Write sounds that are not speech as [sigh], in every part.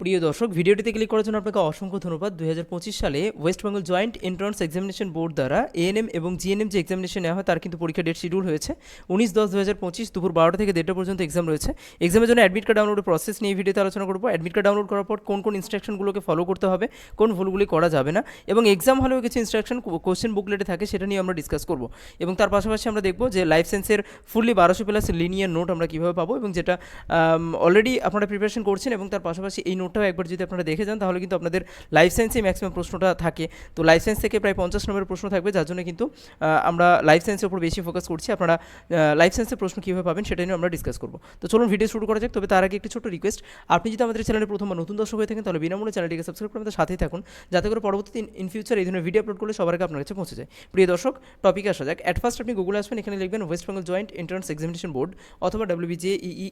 প্রিয় দর্শক, ভিডিওটিতে ক্লিক করার জন্য আপনাকে অসংখ্য ধন্যবাদ। দু হাজার পঁচিশ সালে West Bengal joint entrance examination board দ্বারা এএনএম এবং জিএনএম যে এক্সামিনেশন নেওয়া হয়, তার কিন্তু পরীক্ষা ডেট শিডিউল হয়েছে। উনিশ দশ দু দুপুর বারোটা থেকে দেড়টা পর্যন্ত এক্সাম রয়েছে। এক্সামের জন্য অ্যাডমিট কার্ড ডাউনলোডের প্রসেস নিয়ে ভিডিওতে আলোচনা করব। অ্যাডমিট কার্ড ডাউনলোড করার পর কোন কোন ইনস্ট্রাকশনগুলোকে ফলো করতে হবে, কোন ভুলগুলি করা যাবে না এবং এক্সাম হলেও কিছু ইনস্ট্রাকশন কোশ্চেন বুকলেটে থাকে, সেটা নিয়ে আমরা ডিসকাস করব। এবং তার পাশাপাশি আমরা দেখব যে লাইফ সায়েন্সের ফুললি বারোশো প্লাস লিনিয়ার নোট আমরা কীভাবে পাবো এবং যেটা অলরেডি আপনারা প্রিপারেশন করছেন এবং তার পাশাপাশি এই নোটটাও একবার যদি আপনারা দেখে যান, তাহলে কিন্তু আপনাদের লাইফ সায়েন্সে ম্যাক্সিমাম প্রশ্নটা থাকে। তো লাইফ সায়েন্স থেকে প্রায় পঞ্চাশ নম্বরের প্রশ্ন থাকবে, যার জন্য কিন্তু আমরা লাইফ সায়েন্সের উপর বেশি ফোকাস করছি। আপনারা লাইফ সায়েন্সের প্রশ্ন কীভাবে পাবেন সেটা নিয়ে আমরা ডিসকাস করব। তো চলুন ভিডিও শুরু করা যাক। তবে তার আগে একটি ছোট্ট রিকোয়েস্ট আপনি যদি আমাদের চ্যানেলে প্রথম বা নতুন দর্শক হয়ে থাকেন, তাহলে বিনামূল্যে চ্যানেলটিকে সাবস্ক্রাইব করে সাথেই থাকুন। যাতে করে পরবর্তী ইন ফিউচার এই ধরনের ভিডিও আপলোড করলে সবার আগে আপনার কাছে পৌঁছে যায়। প্রিয় দর্শক টপিকে আসা যাক। অ্যাট ফার্স্ট আপনি গুগলে আসবেন, এখানে লিখবেন West Bengal joint entrance examination board অথবা WBJ EE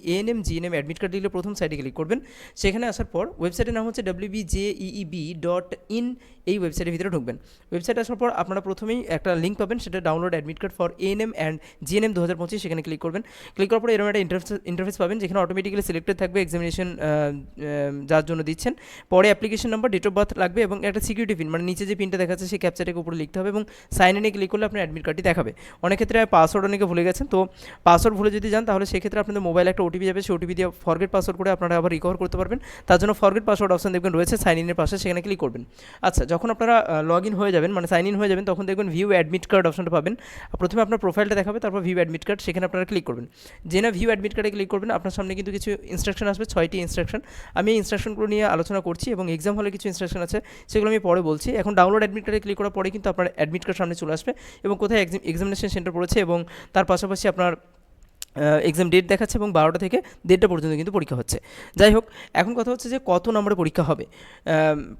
GNM admit card দিলে প্রথম সাইটে ক্লিক করবেন। সেখানে আসার পর ওয়েবসাইটের নাম হচ্ছে ডাব্লিউবিজেইবি ডট ইন এই ওয়েবসাইটের ভিতরে ঢুকবেন। ওয়েবসাইট আসার পর আপনারা প্রথমেই একটা লিঙ্ক পাবেন, সেটা download admit card for ANM and GNM দু হাজার পঁচিশ, সেখানে ক্লিক করবেন। ক্লিক করার পর এরকম একটা ইন্টারফেস ইন্টারফেস পাবেন, যেখানে অটোমেটিক্যালি সিলেক্টেড থাকবে এক্সামিনেশন যার জন্য দিচ্ছেন। পরে application number date of birth লাগবে এবং একটা সিকিউরিটি পিন মানে নিচে যে পিনটা দেখাচ্ছে, সেই ক্যাপচারটাকে উপরে লিখতে হবে এবং সাইন ইনে ক্লিক করলে আপনার অ্যাডমিট কার্ডটি দেখাবে। অনেক ক্ষেত্রে পাসওয়ার্ড অনেকে ভুলে গেছেন, তো পাসওয়ার্ড ভুলে যদি যান, তাহলে সেক্ষেত্রে আপনাদের মোবাইলে একটা ওটিপি যাবে, সেই ওটিপি দিয়ে ফরগেট পাসওয়ার্ড করে আপনারা আবার রিকভার করতে পারবেন। তার জন্য ফরগেট পাসওয়ার্ড অপশন দেখবেন রয়েছে সাইন ইনের পাশে, সেখানে ক্লিক করবেন। আচ্ছা যখন আপনারা লগ ইন হয়ে যাবেন মানে সাইন ইন হয়ে যাবেন, তখন দেখবেন ভিউ অ্যাডমিট কার্ড অপশনটা পাবেন। প্রথমে আপনার প্রোফাইলটা দেখাবে, তারপর ভিউ অ্যাডমিট কার্ড সেখানে আপনারা ক্লিক করবেন। যে না ভিউ অ্যাডমিট কার্ডে ক্লিক করবেন, আপনার সামনে কিন্তু কিছু ইনস্ট্রাকশন আসবে, ছয়টি ইনস্ট্রাকশন আমি এই ইনস্ট্রাকশনগুলো নিয়ে আলোচনা করছি এবং এক্সাম হলে কিছু ইনস্ট্রাকশন আছে, সেগুলো আমি পরে বলছি। এখন ডাউনলোড অ্যাডমিট কার্ডে ক্লিক করার পরে কিন্তু আপনার অ্যাডমিট কার্ড সামনে চলে আসবে এবং কোথায় এক্সামিনেশন সেন্টার পড়েছে এবং তার পাশাপাশি আপনার এক্সাম ডেট দেখাচ্ছে এবং বারোটা থেকে দেড়টা পর্যন্ত কিন্তু পরীক্ষা হচ্ছে। যাই হোক, এখন কথা হচ্ছে যে কত নম্বরে পরীক্ষা হবে।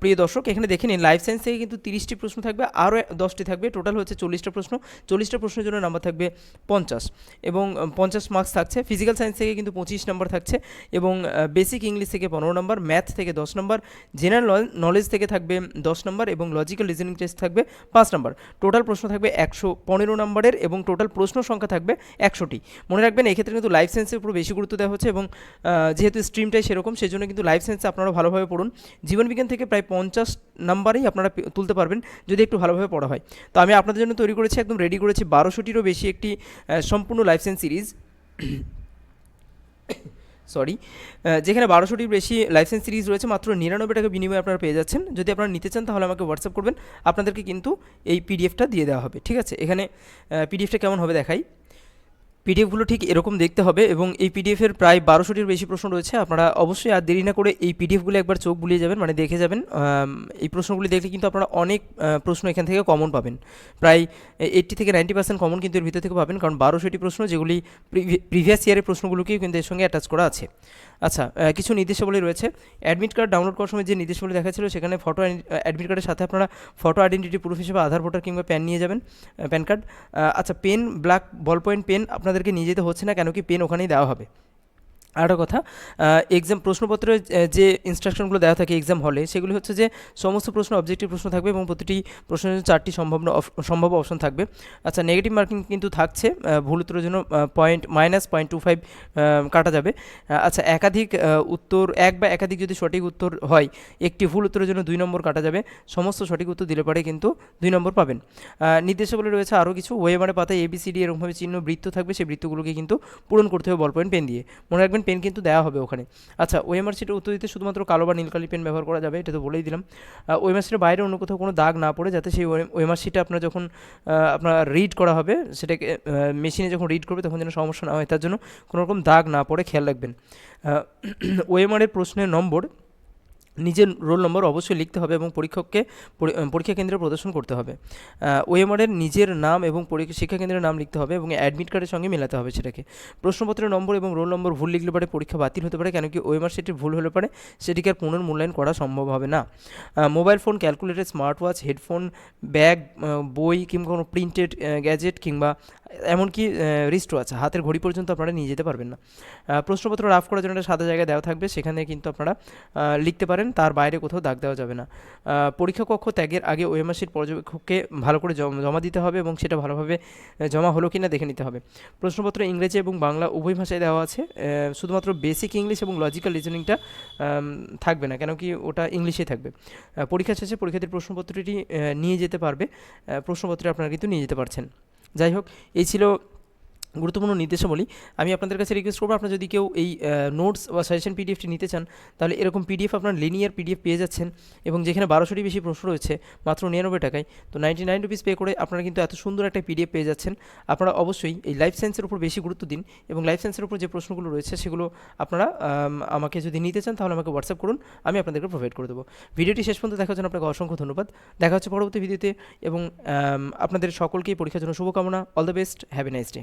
প্রিয় দর্শক, এখানে দেখে নিন লাইফ সায়েন্স থেকে কিন্তু তিরিশটি প্রশ্ন থাকবে, আরও দশটি থাকবে টোটাল হচ্ছে চল্লিশটা প্রশ্ন। চল্লিশটা প্রশ্নের জন্য নাম্বার থাকবে পঞ্চাশ। এবং পঞ্চাশ মার্কস থাকছে ফিজিক্যাল সায়েন্স থেকে কিন্তু পঁচিশ নম্বর থাকছে এবং বেসিক ইংলিশ থেকে পনেরো নম্বর ম্যাথ থেকে দশ নম্বর জেনারেল নলেজ থেকে থাকবে দশ নম্বর এবং লজিক্যাল রিজনিং টেস্ট থাকবে পাঁচ নম্বর টোটাল প্রশ্ন থাকবে একশো পনেরো নম্বরের এবং টোটাল প্রশ্ন সংখ্যা থাকবে একশোটি। মনে রাখবেন এক্ষেত্রে কিন্তু লাইফ সায়েন্সের উপর বেশি গুরুত্ব দেওয়া হচ্ছে এবং যেহেতু স্ট্রিমটাই সেরকম সেই জন্য কিন্তু লাইফ সায়েন্সে আপনারা ভালোভাবে পড়ুন। জীবনবিজ্ঞান থেকে প্রায় পঞ্চাশ নাম্বারেই আপনারা তুলতে পারবেন, যদি একটু ভালোভাবে পড়া হয়। তো আমি আপনাদের জন্য তৈরি করেছি, একদম রেডি করেছি, বারোশোটিরও বেশি একটি সম্পূর্ণ লাইফ সায়েন্স সিরিজ সরি যেখানে বারোশোটির বেশি লাইসেন্স সিরিজ রয়েছে, মাত্র নিরানব্বই টাকা বিনিময়ে আপনারা পেয়ে যাচ্ছেন। যদি আপনারা নিতে চান, তাহলে আমাকে হোয়াটসঅ্যাপ করবেন। আপনাদেরকে কিন্তু এই পিডিএফটা দিয়ে দেওয়া হবে, ঠিক আছে? এখানে পিডিএফটা কেমন হবে দেখাই। পিডিএফগুলো ঠিক এরকম দেখতে হবে এবং এই পিডিএফের প্রায় বারোশোটির বেশি প্রশ্ন রয়েছে। আপনারা অবশ্যই আর দেরি না করে এই পিডিএফগুলো একবার চোখ বুলিয়ে যাবেন মানে দেখে যাবেন। এই প্রশ্নগুলি দেখলে কিন্তু আপনারা অনেক প্রশ্ন এখান থেকে কমন পাবেন। প্রায় এইট্টি থেকে নাইনটি পার্সেন্ট কমন কিন্তু এর ভিতর থেকে পাবেন, কারণ বারোশোটি প্রশ্ন যেগুলি প্রিভিয়াস ইয়ারের প্রশ্নগুলোকেও কিন্তু এর সঙ্গে অ্যাটাচ করা আছে। আচ্ছা কিছু নির্দেশাবলী রয়েছে। অ্যাডমিট কার্ড ডাউনলোড করার সময় যে নির্দেশাবলী দেখাচ্ছিল সেখানে ফটো অ্যাডমিট কার্ডের সাথে আপনারা ফটো আইডেন্টিটি প্রুফ হিসেবে আধার ভোটার কিংবা প্যান নিয়ে যাবেন প্যান কার্ড আচ্ছা pen black ball point pen আপনাদেরকে নিয়ে যেতে হচ্ছে না কেন কি পেন ওখানেই দেওয়া হবে। আরেকটা কথা এক্সাম প্রশ্নপত্রে যে ইনস্ট্রাকশনগুলো দেওয়া থাকে এক্সাম হলে সেগুলি হচ্ছে যে সমস্ত প্রশ্ন অবজেক্টিভ প্রশ্ন থাকবে এবং প্রতিটি প্রশ্নের জন্য চারটি সম্ভাব্য অপ- সম্ভাব্য অপশন থাকবে। আচ্ছা নেগেটিভ মার্কিং কিন্তু থাকছে ভুল উত্তরের জন্য point minus point two five কাটা যাবে। আচ্ছা একাধিক উত্তর, এক বা একাধিক যদি সঠিক উত্তর হয়, একটি ভুল উত্তরের জন্য দুই নম্বর কাটা যাবে। সমস্ত সঠিক উত্তর দিলে পরে কিন্তু দুই নম্বর পাবেন। নির্দেশাবলী রয়েছে আরও কিছু। ওয়েবারে পাতায় এবিসিডি এরকমভাবে চিহ্ন বৃত্ত থাকবে, সেই বৃত্তগুলোকে কিন্তু পূরণ করতে হবে বল পয়েন্ট পেন দিয়ে। মনে রাখবেন পেন কিন্তু দেওয়া হবে ওখানে। আচ্ছা ওএমআর সিটে উত্তর দিতে শুধুমাত্র কালো বা নীলকালি পেন ব্যবহার করা যাবে, এটা তো বলেই দিলাম। ওএমআর সিটের বাইরে অন্য কোথাও কোনো দাগ না পড়ে, যাতে সেই ওএমআর সিটে আপনার যখন আপনার রিড করা হবে, সেটাকে মেশিনে যখন রিড করবে তখন যেন সমস্যা না হয়, তার জন্য কোনোরকম দাগ না পড়ে, খেয়াল রাখবেন। ওএমআরের [clears throat] প্রশ্নের নম্বর নিজের রোল নম্বর অবশ্যই লিখতে হবে এবং পরীক্ষককে পরীক্ষা কেন্দ্রে প্রদর্শন করতে হবে। ওএমআরের নিজের নাম এবং শিক্ষা কেন্দ্রের নাম লিখতে হবে এবং অ্যাডমিট কার্ডের সঙ্গে মেলাতে হবে সেটাকে। প্রশ্নপত্রের নম্বর এবং রোল নম্বর ভুল লিখলে পারে পরীক্ষা বাতিল হতে পারে কেন কি ওএমআর সেটি ভুল হলে পারে সেটিকে আর পুনর্মূল্যায়ন করা সম্ভব হবে না। Mobile phone calculator smart watch headphone bag বই কিংবা কোনো প্রিন্টেড গ্যাজেট কিংবা এমনকি রিস্টও আছে। হাতের ঘড়ি পর্যন্ত আপনারা নিয়ে যেতে পারবেন না। প্রশ্নপত্র রাফ করার জন্য একটা সাদা জায়গায় দেওয়া থাকবে। সেখানে কিন্তু আপনারা লিখতে পারেন, তার বাইরে কোথাও দাগ দেওয়া যাবে না। পরীক্ষা কক্ষ ত্যাগের আগে ওএমআরসির পর্যবেক্ষককে ভালো করে জম- দিতে হবে এবং সেটা ভালোভাবে জমা হলো কিনা দেখে নিতে হবে। প্রশ্নপত্র ইংরেজি এবং বাংলা উভয় ভাষায় দেওয়া আছে। শুধুমাত্র বেসিক ইংলিশ এবং লজিক্যাল রিজনিংটা থাকবে না, কেন কি ওটা ইংলিশেই থাকবে। পরীক্ষা শেষে পরীক্ষার্থীর প্রশ্নপত্রটি নিয়ে যেতে পারবে। প্রশ্নপত্রে আপনারা কিন্তু নিয়ে যেতে পারছেন। যাই হোক এই ছিল গুরুত্বপূর্ণ নির্দেশাবলী, আমি আপনাদের কাছে রিকোয়েস্ট করব আপনারা যদি কেউ এই নোটস বা সাজেশন পিডিএফটি নিতে চান, তাহলে এরকম পিডিএফ আপনার লিনিয়ার পিডিএফ পেয়ে যাচ্ছেন এবং যেখানে বারোশোটি বেশি প্রশ্ন রয়েছে, মাত্র নিরানব্বই টাকায়, তো নাইনটি নাইন রুপিস পে করে আপনারা কিন্তু এত সুন্দর একটা পিডিএফ পেয়ে যাচ্ছেন। আপনারা অবশ্যই এই লাইফ সায়েন্সের উপর বেশি গুরুত্ব দিন এবং লাইফ সায়েন্সের উপর যে প্রশ্নগুলো রয়েছে, সেগুলো আপনারা আমাকে যদি নিতে চান, তাহলে আমাকে হোয়াটসঅ্যাপ করুন, আমি আপনাদেরকে প্রোভাইড করে দেবো। ভিডিওটি শেষ পর্যন্ত দেখার জন্য আপনাকে অসংখ্য ধন্যবাদ। দেখা হচ্ছে পরবর্তী ভিডিওতে এবং আপনাদের সকলকেই পরীক্ষার জন্য শুভকামনা। All the best have a nice day